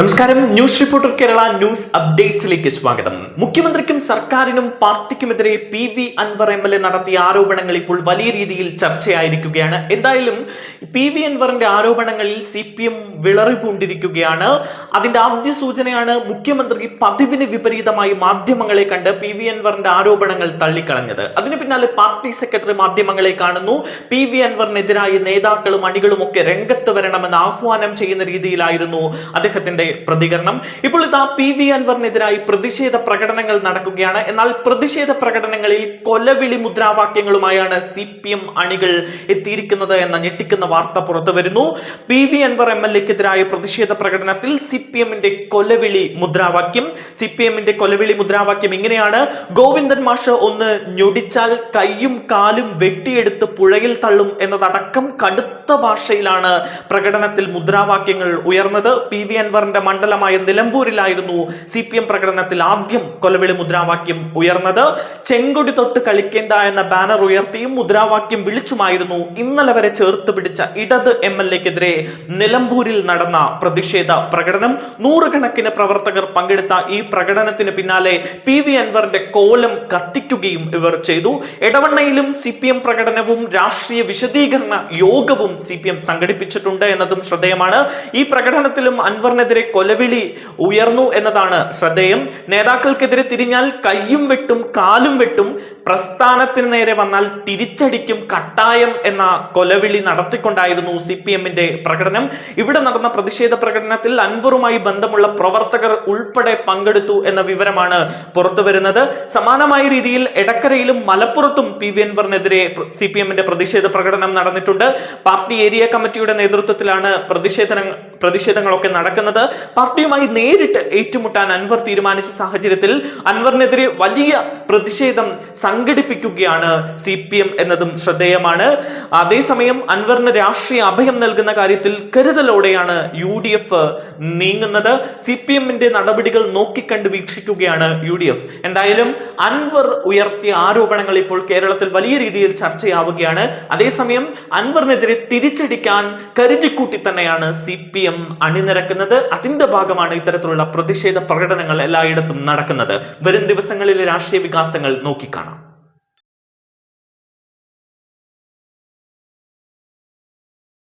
നമസ്കാരം. News reporter Kerala news അപ്ഡേറ്റ്സിലേക്ക് സ്വാഗതം. മുഖ്യമന്ത്രിക്കും സർക്കാരിനും പാർട്ടിക്കുമെതിരെ P V Anvar M L A നടത്തിയ ആരോപണങ്ങൾ ഇപ്പോൾ വലിയ രീതിയിൽ ചർച്ചയായിരിക്കുകയാണ്. എന്തായാലും പി വി അൻവറിന്റെ ആരോപണങ്ങളിൽ സി പി എം വിളറിപൂണ്ടിരിക്കുകയാണ് അതിന്റെ ആദ്യ സൂചനയാണ് മുഖ്യമന്ത്രി പതിവിന് വിപരീതമായി മാധ്യമങ്ങളെ കണ്ട് പി വി അൻവറിന്റെ ആരോപണങ്ങൾ തള്ളിക്കളഞ്ഞത്. അതിന് പിന്നാലെ പാർട്ടി സെക്രട്ടറി മാധ്യമങ്ങളെ കാണുന്നു. പി വി അൻവറിനെതിരായ നേതാക്കളും അണികളും ഒക്കെ രംഗത്ത് വരണമെന്ന് ആഹ്വാനം ചെയ്യുന്ന രീതിയിലായിരുന്നു അദ്ദേഹത്തിന്റെ പ്രതികരണം. ഇപ്പോൾ ഇതാ പി വി അൻവറിനെതിരായി പ്രതിഷേധ പ്രകടനങ്ങൾ നടക്കുകയാണ്. എന്നാൽ പ്രതിഷേധ പ്രകടനങ്ങളിൽ കൊലവിളി മുദ്രാവാക്യങ്ങളുമായാണ് സി പി എം അണികൾ എത്തിയിരിക്കുന്നത് എന്ന ഞെട്ടിക്കുന്ന വാർത്ത പുറത്തു വരുന്നു. P V Anvar M L എക്കെതിരായ പ്രതിഷേധ പ്രകടനത്തിൽ സി പി എമ്മിന്റെ കൊലവിളി മുദ്രാവാക്യം. സി പി എമ്മിന്റെ കൊലവിളി മുദ്രാവാക്യം ഇങ്ങനെയാണ്. ഗോവിന്ദൻ മാഷ് ഒന്ന് ഞൊടിച്ചാൽ കൈയും കാലും വെട്ടിയെടുത്ത് പുഴയിൽ തള്ളും എന്നതടക്കം കടുത്ത ഭാഷയിലാണ് പ്രകടനത്തിൽ മുദ്രാവാക്യങ്ങൾ ഉയർന്നത്. പി വി അൻവറിന്റെ മണ്ഡലമായ നിലമ്പൂരിലായിരുന്നു സി പി എം പ്രകടനത്തിൽ ആദ്യം കൊലവിളി മുദ്രാവാക്യം ഉയർന്നത്. ചെങ്കൊടി തൊട്ട് കളിക്കേണ്ട എന്ന ബാനർ ഉയർത്തിയും മുദ്രാവാക്യം വിളിച്ചുമായിരുന്നു ഇന്നലെ വരെ ചേർത്ത് പിടിച്ച ഇടത് എം എൽ എക്കെതിരെ നിലമ്പൂരിൽ നടന്ന പ്രതിഷേധ പ്രകടനം. നൂറുകണക്കിന് പ്രവർത്തകർ പങ്കെടുത്ത ഈ പ്രകടനത്തിന് പിന്നാലെ പി വി അൻവറിന്റെ കോലം കത്തിക്കുകയും ഇവർ ചെയ്തു. ഇടവണ്ണയിലും സി പി എം പ്രകടനവും രാഷ്ട്രീയ വിശദീകരണ യോഗവും സി പി എം സംഘടിപ്പിച്ചിട്ടുണ്ട് എന്നതും ശ്രദ്ധേയമാണ്. ഈ പ്രകടനത്തിലും അൻവറിനെതിരെ കൊലവിളി ഉയർന്നു എന്നതാണ് ശ്രദ്ധേയം. നേതാക്കൾക്കെതിരെ തിരിഞ്ഞാൽ കയ്യും വെട്ടും കാലും വെട്ടും പ്രസ്ഥാനത്തിന് നേരെ വന്നാൽ തിരിച്ചടിക്കും കട്ടായം എന്ന കൊലവിളി നടത്തിക്കൊണ്ടായിരുന്നു സി പി എമ്മിന്റെ പ്രകടനം. ഇവിടെ നടന്ന പ്രതിഷേധ പ്രകടനത്തിൽ അൻവറുമായി ബന്ധമുള്ള പ്രവർത്തകർ ഉൾപ്പെടെ പങ്കെടുത്തു എന്ന വിവരമാണ് പുറത്തു വരുന്നത് സമാനമായ രീതിയിൽ എടക്കരയിലും മലപ്പുറത്തും പി വി അൻവറിനെതിരെ സി പി എമ്മിന്റെ പ്രതിഷേധ പ്രകടനം നടന്നിട്ടുണ്ട്. പാർട്ടി ഏരിയ കമ്മിറ്റിയുടെ നേതൃത്വത്തിലാണ് പ്രതിഷേധ പ്രതിഷേധങ്ങളൊക്കെ നടക്കുന്നത്. പാർട്ടിയുമായി നേരിട്ട് ഏറ്റുമുട്ടാൻ അൻവർ തീരുമാനിച്ച സാഹചര്യത്തിൽ അൻവറിനെതിരെ വലിയ പ്രതിഷേധം സംഘടിപ്പിക്കുകയാണ് സി പി എം എന്നതും ശ്രദ്ധേയമാണ്. അതേസമയം അൻവറിന് രാഷ്ട്രീയ അഭയം നൽകുന്ന കാര്യത്തിൽ കരുതലോടെയാണ് യു ഡി എഫ് നീങ്ങുന്നത്. സി പി എമ്മിന്റെ നടപടികൾ നോക്കിക്കണ്ട് വീക്ഷിക്കുകയാണ് യു ഡി എഫ് എന്തായാലും അൻവർ ഉയർത്തിയ ആരോപണങ്ങൾ ഇപ്പോൾ കേരളത്തിൽ വലിയ രീതിയിൽ ചർച്ചയാവുകയാണ്. അതേസമയം അൻവറിനെതിരെ തിരിച്ചടിക്കാൻ കരുതിക്കൂട്ടി തന്നെയാണ് സി പി എം അണിനിരക്കുന്നത്. അതിന്റെ ഭാഗമാണ് ഇത്തരത്തിലുള്ള പ്രതിഷേധ പ്രകടനങ്ങൾ എല്ലായിടത്തും നടക്കുന്നത്. വരും ദിവസങ്ങളിലെ രാഷ്ട്രീയ വികാസങ്ങൾ നോക്കിക്കാണാം.